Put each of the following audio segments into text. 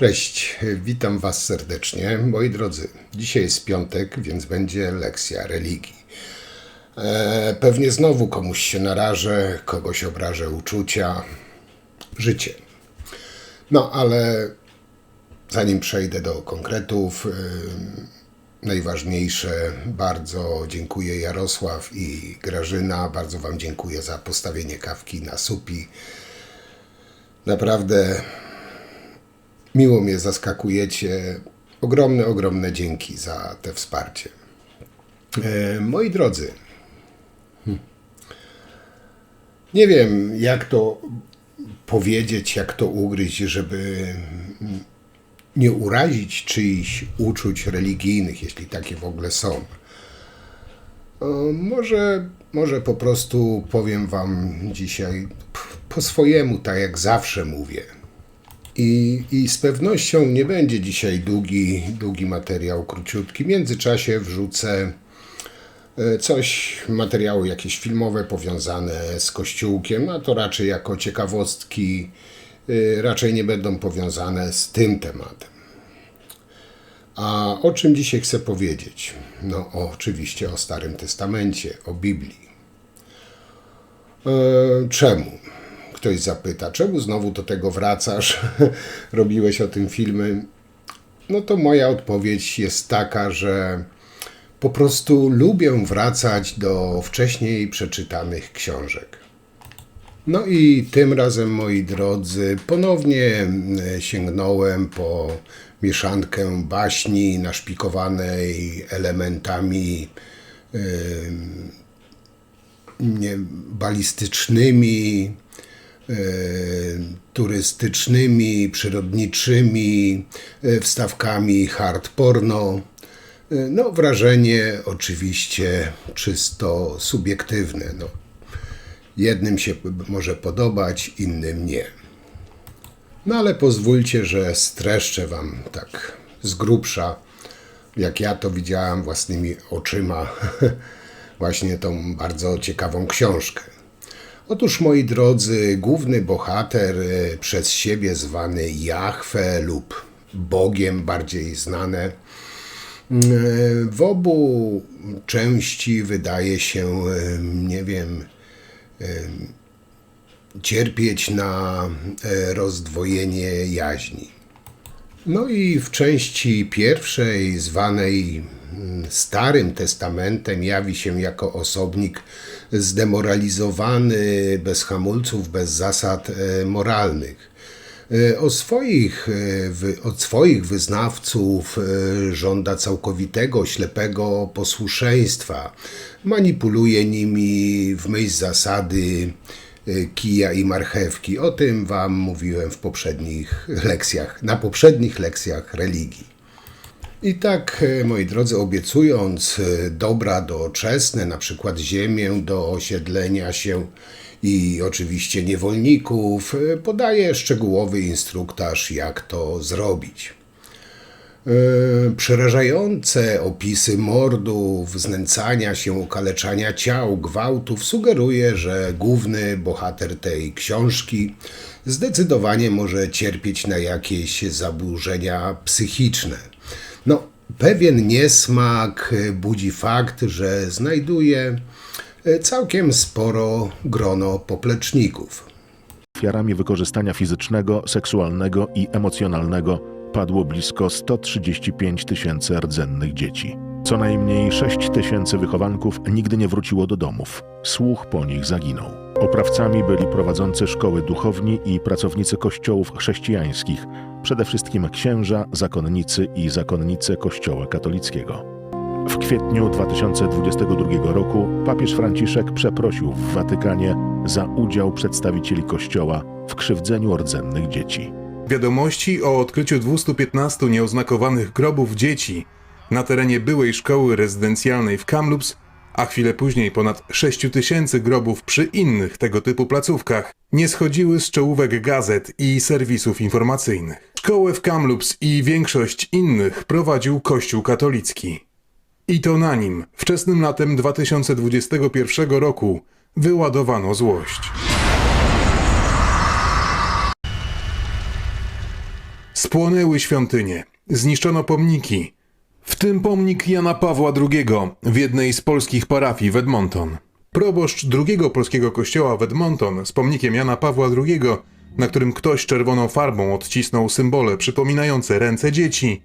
Cześć, witam Was serdecznie. Moi drodzy, dzisiaj jest piątek, więc będzie lekcja religii. E, pewnie znowu komuś się narażę, kogoś obrażę uczucia, życie. No ale zanim przejdę do konkretów, e, najważniejsze, bardzo dziękuję Jarosław i Grażyna, bardzo Wam dziękuję za postawienie kawki na supi. Naprawdę Miło mnie zaskakujecie. Ogromne, ogromne dzięki za te wsparcie. E, moi drodzy, hmm. nie wiem, jak to powiedzieć, jak to ugryźć, żeby nie urazić czyichś uczuć religijnych, jeśli takie w ogóle są. E, może, może po prostu powiem Wam dzisiaj po swojemu, tak jak zawsze mówię. I, I z pewnością nie będzie dzisiaj długi, długi materiał, króciutki. W międzyczasie wrzucę e, coś, materiały jakieś filmowe powiązane z Kościółkiem, a to raczej jako ciekawostki, e, raczej nie będą powiązane z tym tematem. A o czym dzisiaj chcę powiedzieć? No, oczywiście o Starym Testamencie, o Biblii. E, czemu? Ktoś zapyta, czemu znowu do tego wracasz? Robiłeś o tym filmy? No to moja odpowiedź jest taka, że po prostu lubię wracać do wcześniej przeczytanych książek. No i tym razem, moi drodzy, ponownie e, sięgnąłem po mieszankę baśni naszpikowanej elementami yy, nie, balistycznymi, turystycznymi, przyrodniczymi e, wstawkami hard porno. E, no, wrażenie oczywiście czysto subiektywne. No, jednym się może podobać, innym nie. No ale pozwólcie, że streszczę Wam tak z grubsza, jak ja to widziałem własnymi oczyma, właśnie tą bardzo ciekawą książkę. Otóż, moi drodzy, główny bohater, e, przez siebie zwany Jahwe lub Bogiem bardziej znane, e, w obu części wydaje się, e, nie wiem, cierpieć na rozdwojenie jaźni. No i w części pierwszej, zwanej Starym Testamentem jawi się jako osobnik zdemoralizowany, bez hamulców, bez zasad e, moralnych. E, o swoich, e, od swoich wyznawców żąda całkowitego, ślepego posłuszeństwa. Manipuluje nimi w myśl zasady kija i marchewki. O tym Wam mówiłem w poprzednich lekcjach, na poprzednich lekcjach religii. I tak, e, moi drodzy, obiecując e, dobra doczesne, na przykład ziemię do osiedlenia się i oczywiście niewolników, e, podaje szczegółowy instruktaż, jak to zrobić. Przerażające opisy mordów, znęcania się, okaleczania ciał, gwałtów sugeruje, że główny bohater tej książki zdecydowanie może cierpieć na jakieś zaburzenia psychiczne. No, pewien niesmak budzi fakt, że znajduje e, całkiem sporo grono popleczników. Ofiarami wykorzystania fizycznego, seksualnego i emocjonalnego padło blisko 135 tysięcy rdzennych dzieci. Co najmniej 6 tysięcy wychowanków nigdy nie wróciło do domów. Słuch po nich zaginął. Oprawcami byli prowadzący szkoły duchowni i pracownicy kościołów chrześcijańskich, przede wszystkim księża, zakonnicy i zakonnice Kościoła katolickiego. W kwietniu 2022 roku papież Franciszek przeprosił w Watykanie za udział przedstawicieli Kościoła w krzywdzeniu rdzennych dzieci. Wiadomości o odkryciu 215 nieoznakowanych grobów dzieci na terenie byłej szkoły rezydencjalnej w Kamloops, a chwilę później ponad 6 tysięcy grobów przy innych tego typu placówkach, nie schodziły z czołówek gazet i serwisów informacyjnych. Szkołę w Kamloops i większość innych prowadził Kościół katolicki. I to na nim wczesnym latem 2021 roku wyładowano złość. Spłonęły świątynie, zniszczono pomniki, w tym pomnik Jana Pawła II w jednej z polskich parafii w Edmonton. Proboszcz drugiego polskiego kościoła w Edmonton z pomnikiem Jana Pawła II, na którym ktoś czerwoną farbą odcisnął symbole przypominające ręce dzieci,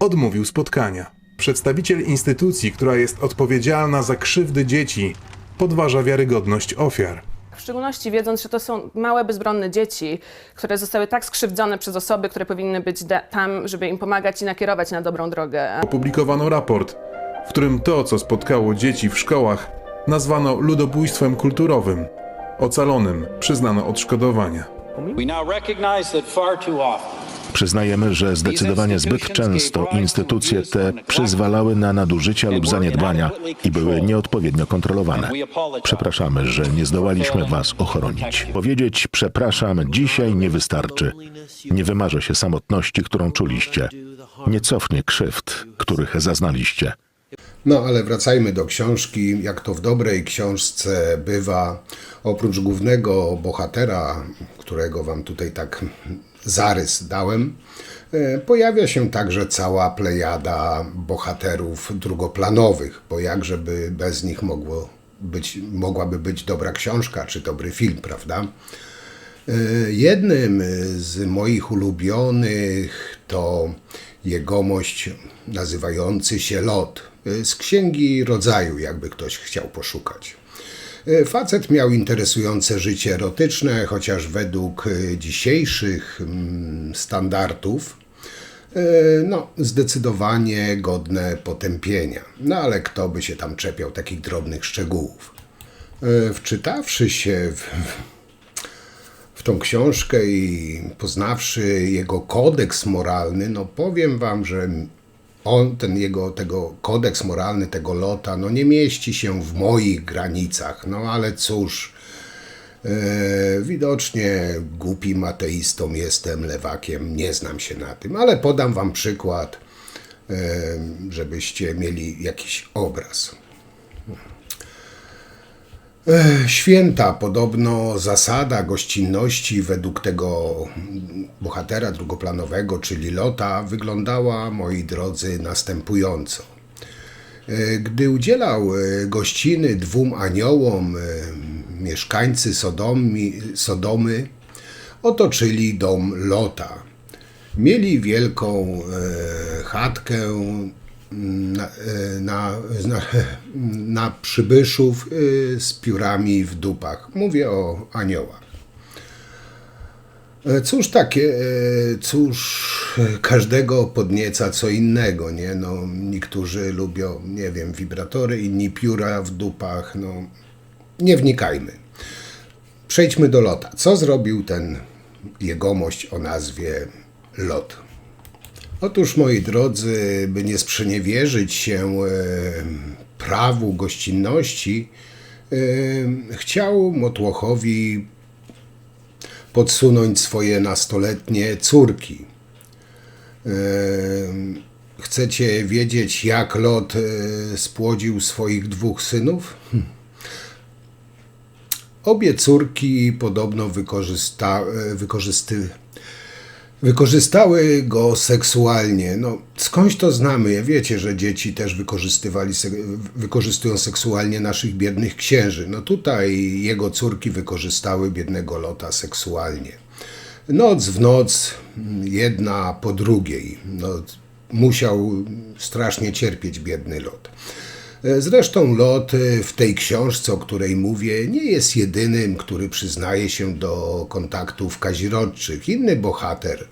odmówił spotkania. Przedstawiciel instytucji, która jest odpowiedzialna za krzywdy dzieci, podważa wiarygodność ofiar. W szczególności wiedząc, że to są małe, bezbronne dzieci, które zostały tak skrzywdzone przez osoby, które powinny być tam, żeby im pomagać i nakierować na dobrą drogę. Opublikowano raport, w którym to, co spotkało dzieci w szkołach, nazwano ludobójstwem kulturowym. Ocalonym przyznano odszkodowania. We now recognize that far too often Przyznajemy, że zdecydowanie zbyt często instytucje te przyzwalały na nadużycia lub zaniedbania i były nieodpowiednio kontrolowane. Przepraszamy, że nie zdołaliśmy Was ochronić. Powiedzieć przepraszam dzisiaj nie wystarczy. Nie wymarzę się samotności, którą czuliście. Nie cofnie krzywd, których zaznaliście. No ale wracajmy do książki. Jak to w dobrej książce bywa, oprócz głównego bohatera, którego wam tutaj tak zarys dałem, e, pojawia się także cała plejada bohaterów drugoplanowych, bo jakżeby bez nich mogło być, mogłaby być dobra książka czy dobry film, prawda? E, Jednym z moich ulubionych to jegomość nazywający się Lot e, z Księgi Rodzaju, jakby ktoś chciał poszukać. E, Facet miał interesujące życie erotyczne, chociaż według e, dzisiejszych mm, standardów e, no, zdecydowanie godne potępienia. No ale kto by się tam czepiał takich drobnych szczegółów? Wczytawszy się w, w tą książkę i poznawszy jego kodeks moralny, no powiem wam, że on, ten jego, tego kodeks moralny, tego lota, no nie mieści się w moich granicach, no ale cóż, e, widocznie głupim ateistą jestem, lewakiem, nie znam się na tym, ale podam wam przykład, e, żebyście mieli jakiś obraz. Święta, podobno zasada gościnności według tego bohatera drugoplanowego, czyli Lota, wyglądała, moi drodzy, następująco. Gdy udzielał e, gościny dwóm aniołom, e, mieszkańcy Sodomi, Sodomy otoczyli dom Lota. Mieli wielką e, chatkę na, e, na, na, na przybyszów e, z piórami w dupach. Mówię o aniołach. E, Cóż takie, e, cóż każdego podnieca co innego, nie? No, niektórzy lubią, nie wiem, wibratory, inni pióra w dupach, no. Nie wnikajmy. Przejdźmy do Lota. Co zrobił ten jegomość o nazwie Lot? Otóż, moi drodzy, by nie sprzeniewierzyć się e, prawu gościnności, e, chciał Motłochowi podsunąć swoje nastoletnie córki. E, Chcecie wiedzieć, jak Lot e, spłodził swoich dwóch synów? Hm. Obie córki podobno wykorzysta, wykorzysty, wykorzystały go seksualnie. No, skądś to znamy? Wiecie, że dzieci też wykorzystywali, wykorzystują seksualnie naszych biednych księży. No tutaj jego córki wykorzystały biednego Lota seksualnie. Noc w noc, jedna po drugiej. No, musiał strasznie cierpieć biedny Lot. Zresztą Lot w tej książce, o której mówię, nie jest jedynym, który przyznaje się do kontaktów kazirodczych. Inny bohater,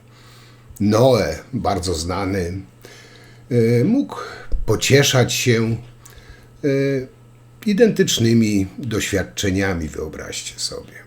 Noe, bardzo znany, e, mógł pocieszać się e, identycznymi doświadczeniami, wyobraźcie sobie.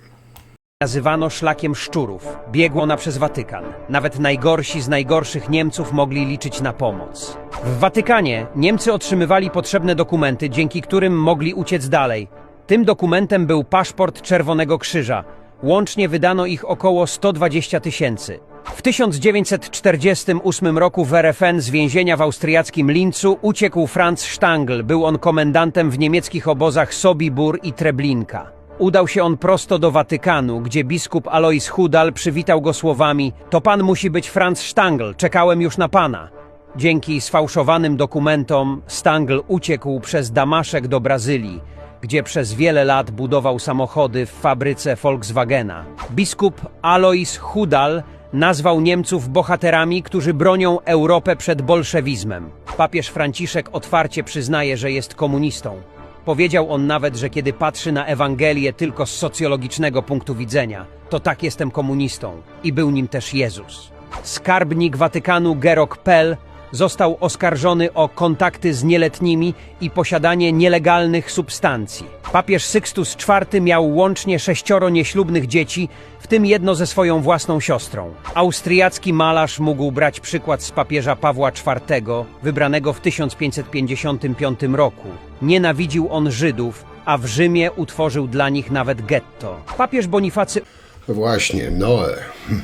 Nazywano szlakiem szczurów. Biegło ona przez Watykan. Nawet najgorsi z najgorszych Niemców mogli liczyć na pomoc. W Watykanie Niemcy otrzymywali potrzebne dokumenty, dzięki którym mogli uciec dalej. Tym dokumentem był paszport Czerwonego Krzyża. Łącznie wydano ich około 120 tysięcy. W 1948 roku w RFN z więzienia w austriackim Lincu uciekł Franz Stangl. Był on komendantem w niemieckich obozach Sobibór i Treblinka. Udał się on prosto do Watykanu, gdzie biskup Alois Hudal przywitał go słowami: To pan musi być Franz Stangl, czekałem już na pana. Dzięki sfałszowanym dokumentom Stangl uciekł przez Damaszek do Brazylii, gdzie przez wiele lat budował samochody w fabryce Volkswagena. Biskup Alois Hudal nazwał Niemców bohaterami, którzy bronią Europę przed bolszewizmem. Papież Franciszek otwarcie przyznaje, że jest komunistą. Powiedział on nawet, że kiedy patrzy na Ewangelię tylko z socjologicznego punktu widzenia, to tak jestem komunistą i był nim też Jezus. Skarbnik Watykanu Gerok Pell został oskarżony o kontakty z nieletnimi i posiadanie nielegalnych substancji. Papież Sykstus IV miał łącznie sześcioro nieślubnych dzieci, w tym jedno ze swoją własną siostrą. Austriacki malarz mógł brać przykład z papieża Pawła IV, wybranego w 1555 roku. Nienawidził on Żydów, a w Rzymie utworzył dla nich nawet getto. Papież Bonifacy Właśnie, Noe. Hm.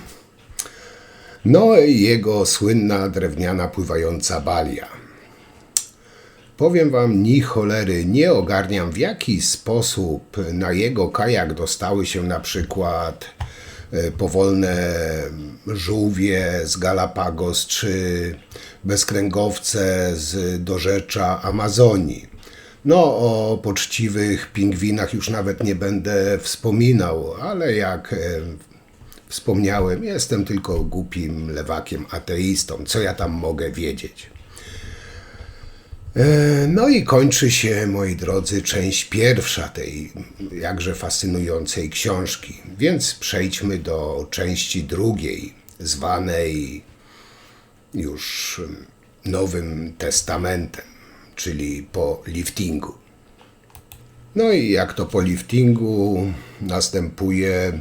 Noe i jego słynna drewniana pływająca balia. Powiem wam, ni cholery nie ogarniam, w jaki sposób na jego kajak dostały się na przykład powolne żółwie z Galapagos czy bezkręgowce z dorzecza Amazonii. No, o poczciwych pingwinach już nawet nie będę wspominał, ale jak e, wspomniałem, jestem tylko głupim lewakiem ateistą. Co ja tam mogę wiedzieć? E, No i kończy się, moi drodzy, część pierwsza tej jakże fascynującej książki. Więc przejdźmy do części drugiej, zwanej już Nowym Testamentem, czyli po liftingu. No i jak to po liftingu następuje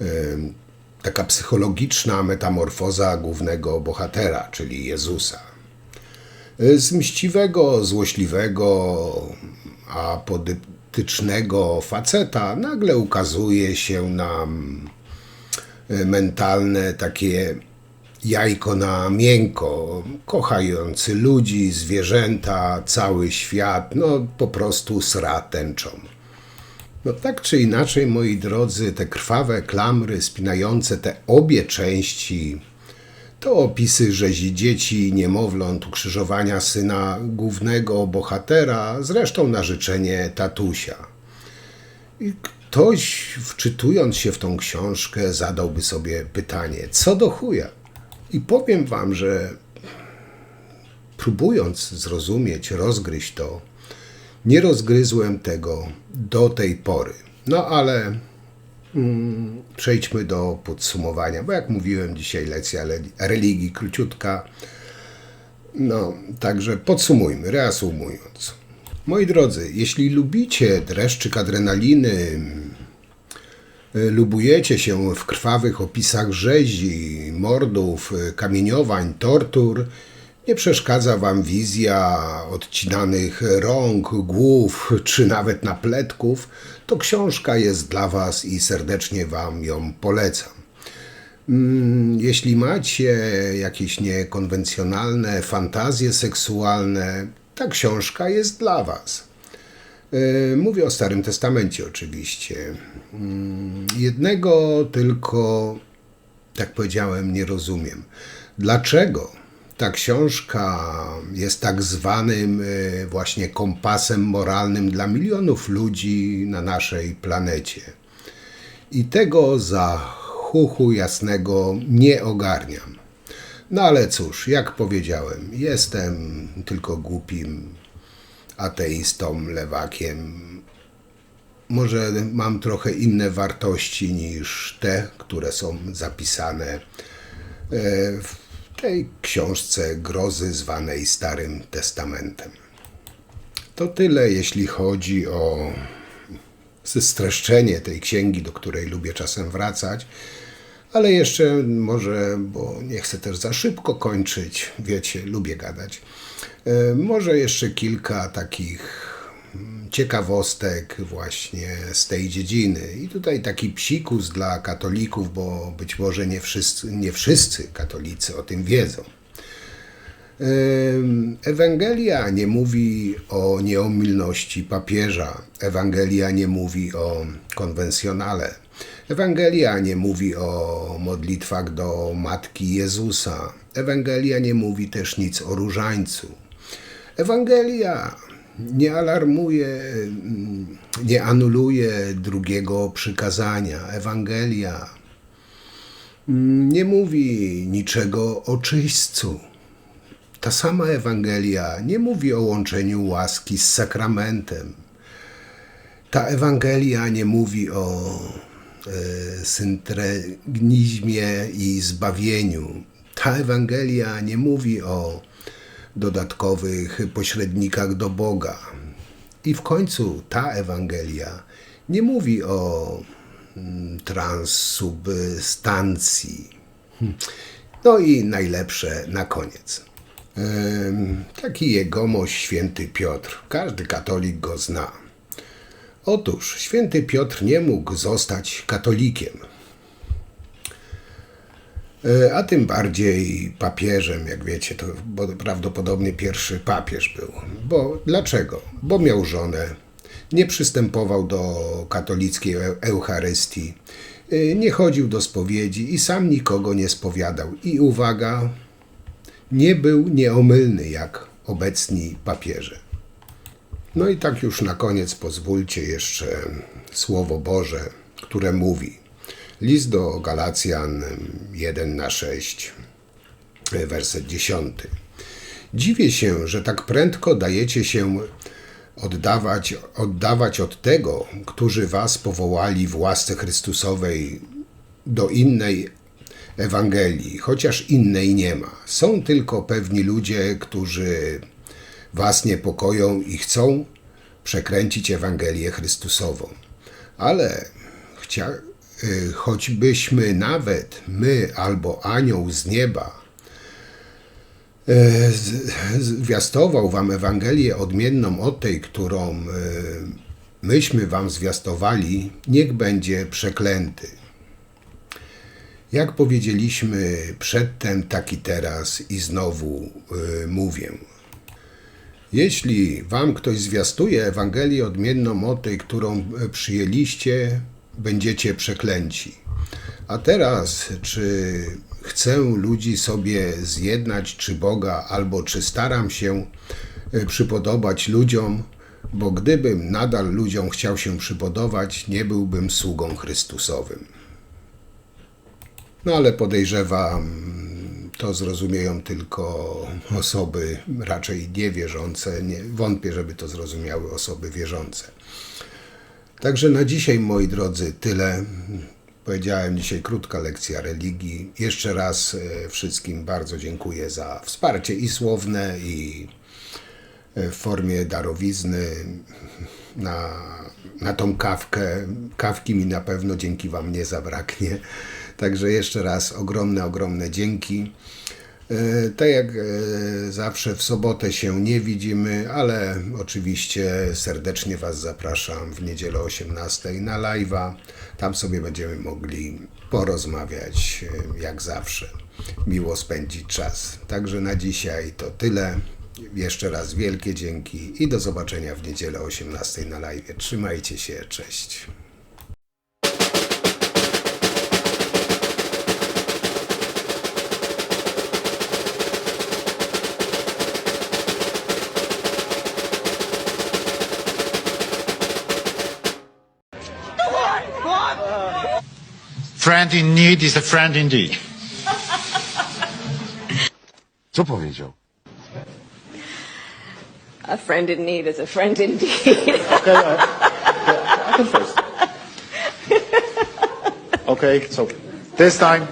em, taka psychologiczna metamorfoza głównego bohatera, czyli Jezusa. Z mściwego, złośliwego, apodetycznego faceta nagle ukazuje się nam e, mentalne takie jajko na miękko, kochający ludzi, zwierzęta, cały świat, no po prostu sra tęczą. No tak czy inaczej, moi drodzy, te krwawe klamry spinające te obie części to opisy rzezi dzieci, niemowląt, ukrzyżowania syna głównego bohatera, zresztą na życzenie tatusia. I ktoś, wczytując się w tą książkę, zadałby sobie pytanie, co do chuja? I powiem wam, że próbując zrozumieć, rozgryźć to, nie rozgryzłem tego do tej pory. No ale przejdźmy do podsumowania, bo jak mówiłem, dzisiaj lekcja le- religii króciutka. No, także podsumujmy, reasumując. Moi drodzy, jeśli lubicie dreszczyk adrenaliny, lubujecie się w krwawych opisach rzezi, mordów, kamieniowań, tortur, nie przeszkadza wam wizja odcinanych rąk, głów czy nawet napletków, to książka jest dla was i serdecznie wam ją polecam. Mm, Jeśli macie jakieś niekonwencjonalne fantazje seksualne, ta książka jest dla was. E, Mówię o Starym Testamencie oczywiście. Mm, Jednego tylko, tak powiedziałem, nie rozumiem. Dlaczego ta książka jest tak zwanym e, właśnie kompasem moralnym dla milionów ludzi na naszej planecie? I tego za chuchu jasnego nie ogarniam. No ale cóż, jak powiedziałem, jestem tylko głupim ateistą, lewakiem. Może mam trochę inne wartości niż te, które są zapisane e, w tej książce grozy zwanej Starym Testamentem. To tyle, jeśli chodzi o streszczenie tej księgi, do której lubię czasem wracać. Ale jeszcze może, bo nie chcę też za szybko kończyć, wiecie, lubię gadać. E, Może jeszcze kilka takich ciekawostek właśnie z tej dziedziny. I tutaj taki psikus dla katolików, bo być może nie wszyscy, nie wszyscy katolicy o tym wiedzą. Ewangelia nie mówi o nieomylności papieża. Ewangelia nie mówi o konwencjonale. Ewangelia nie mówi o modlitwach do Matki Jezusa. Ewangelia nie mówi też nic o różańcu. Ewangelia nie alarmuje, nie anuluje drugiego przykazania. Ewangelia nie mówi niczego o czyśćcu. Ta sama Ewangelia nie mówi o łączeniu łaski z sakramentem. Ta Ewangelia nie mówi o e, syntrenizmie i zbawieniu. Ta Ewangelia nie mówi o dodatkowych pośrednikach do Boga. I w końcu ta Ewangelia nie mówi o mm, transsubstancji. Hm. No i najlepsze na koniec. Taki jegomość święty Piotr. Każdy katolik go zna. Otóż święty Piotr nie mógł zostać katolikiem. E, A tym bardziej papieżem, jak wiecie, to prawdopodobnie pierwszy papież był. Bo dlaczego? Bo miał żonę, nie przystępował do katolickiej eu- Eucharystii, e, nie chodził do spowiedzi i sam nikogo nie spowiadał. I uwaga, nie był nieomylny jak obecni papieże. No i tak już na koniec pozwólcie jeszcze Słowo Boże, które mówi. List do Galacjan 1 na 6, werset 10. Dziwię się, że tak prędko dajecie się oddawać, oddawać od tego, którzy was powołali w łasce Chrystusowej do innej Ewangelii, chociaż innej nie ma. Są tylko pewni ludzie, którzy was niepokoją i chcą przekręcić Ewangelię Chrystusową. Ale chcia, y, choćbyśmy nawet my albo anioł z nieba z- zwiastował wam Ewangelię odmienną od tej, którą e, myśmy wam zwiastowali, niech będzie przeklęty. Jak powiedzieliśmy przedtem, tak i teraz i znowu y, mówię. Jeśli wam ktoś zwiastuje Ewangelię odmienną od tej, którą przyjęliście, będziecie przeklęci. A teraz, czy chcę ludzi sobie zjednać, czy Boga, albo czy staram się e, przypodobać ludziom, bo gdybym nadal ludziom chciał się przypodobać, nie byłbym sługą Chrystusowym. No ale podejrzewam, to zrozumieją tylko osoby raczej niewierzące. Nie, wątpię, żeby to zrozumiały osoby wierzące. Także na dzisiaj, moi drodzy, tyle. Powiedziałem dzisiaj krótka lekcja religii. Jeszcze raz e, wszystkim bardzo dziękuję za wsparcie i słowne, i e, w formie darowizny na, na tą kawkę. Kawki mi na pewno dzięki Wam nie zabraknie. Także jeszcze raz ogromne, ogromne dzięki. E, Tak jak e, zawsze w sobotę się nie widzimy, ale oczywiście serdecznie Was zapraszam w niedzielę o 18 na live'a. Tam sobie będziemy mogli porozmawiać e, jak zawsze. Miło spędzić czas. Także na dzisiaj to tyle. Jeszcze raz wielkie dzięki i do zobaczenia w niedzielę o 18 na live. Trzymajcie się, cześć. A friend in need is a friend indeed. Co powiedział? A friend in need is a friend indeed. Okay, I can first. Okay, so this time